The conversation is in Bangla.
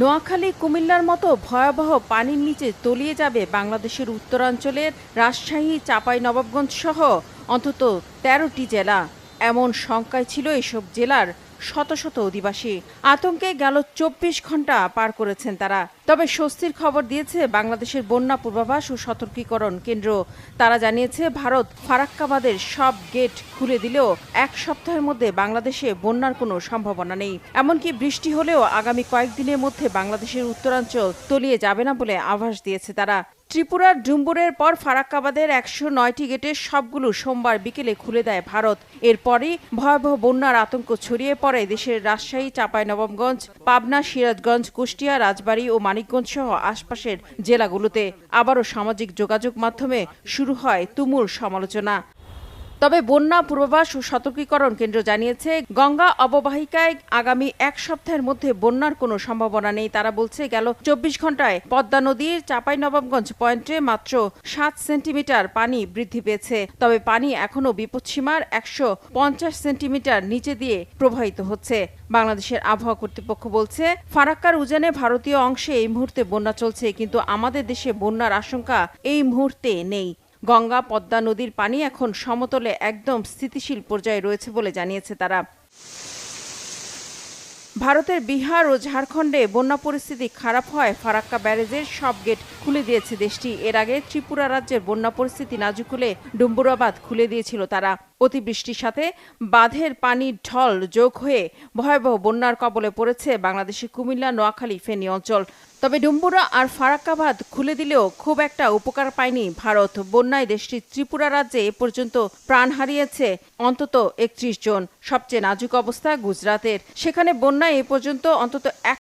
নোয়াখালী, কুমিল্লার মতো ভয়াবহ পানির নিচে তলিয়ে যাবে বাংলাদেশের উত্তরাঞ্চলের রাজশাহী চাপাই নবাবগঞ্জ সহ অন্তত তেরোটি জেলা। এমন শঙ্কায় ছিল এসব জেলার শত শত অধিবাসী। আতঙ্কে গেল চব্বিশ ঘণ্টা পার করেছেন তারা। তবে স্বস্তির খবর দিয়েছে বাংলাদেশের বন্যা পূর্বাভাস ও সতর্কীকরণ কেন্দ্র। তারা জানিয়েছে, ভারত ফারাক্কাবাদের সব গেট খুলে দিলেও এক সপ্তাহের মধ্যে বাংলাদেশে বন্যার কোনো সম্ভাবনা নেই। এমনকি বৃষ্টি হলেও আগামী কয়েকদিনের মধ্যে বাংলাদেশের উত্তরাঞ্চল তলিয়ে যাবে না বলে আভাস দিয়েছে তারা। ত্রিপুরার ডুম্বুরের পর ফারাক্কাবাদের একশো নয়টি গেটের সবগুলো সোমবার বিকেলে খুলে দেয় ভারত। এরপরই ভয়াবহ বন্যার আতঙ্ক ছড়িয়ে পড়ে দেশের রাজশাহী, চাঁপাইনবাবগঞ্জ, পাবনা, সিরাজগঞ্জ, কুষ্টিয়া, রাজবাড়ী ও মানিকগঞ্জ সহ আশপাশের জেলাগুলোতে। আবারও সামাজিক যোগাযোগ মাধ্যমে শুরু হয় তুমুল সমালোচনা। তবে বন্যা পূর্বাভাস ও সতর্কীকরণ কেন্দ্র জানিয়েছে, গঙ্গা অববাহিকায় আগামী এক সপ্তাহের মধ্যে বন্যার কোনো সম্ভাবনা নেই। তারা বলছে, গেল চব্বিশ ঘন্টায় পদ্মা নদীর চাঁপাইনবাবগঞ্জ পয়েন্টে মাত্র সাত সেন্টিমিটার পানি বৃদ্ধি পেয়েছে। তবে পানি এখনও বিপদসীমার একশো পঞ্চাশ সেন্টিমিটার নিচে দিয়ে প্রবাহিত হচ্ছে। বাংলাদেশের আবহাওয়া কর্তৃপক্ষ বলছে, ফারাক্কার উজানে ভারতীয় অংশে এই মুহূর্তে বন্যা চলছে, কিন্তু আমাদের দেশে বন্যার আশঙ্কা এই মুহূর্তে নেই। গঙ্গা, পদ্মা নদীর পানি এখন সমতলে একদম স্থিতিশীল পর্যায়ে রয়েছে বলে জানিয়েছে তারা। ভারতের বিহার ও ঝাড়খণ্ডে বন্যা পরিস্থিতি খারাপ হয় ফারাক্কা ব্যারেজের সব গেট খুলে দিয়েছে দেশটি। এর আগে ত্রিপুরা রাজ্যের বন্যা পরিস্থিতি নাজুক হলে ডুম্বুরাবাদ খুলে দিয়েছিল তারা। অতিবৃষ্টির সাথে বাঁধের পানির ঢল যোগ হয়ে ভয়াবহ বন্যার কবলে পড়েছে বাংলাদেশের কুমিল্লা, নোয়াখালী, ফেনী অঞ্চল। তবে ডুম্বুরা আর ফারাক্কাবাদ খুলে দিলেও খুব একটা উপকার পায়নি ভারত। বন্যায় দেশটির ত্রিপুরা রাজ্যে এ পর্যন্ত প্রাণ হারিয়েছে অন্তত একত্রিশ জন। সবচেয়ে নাজুক অবস্থা গুজরাতের সেখানে বন্যায় এ পর্যন্ত অন্তত এক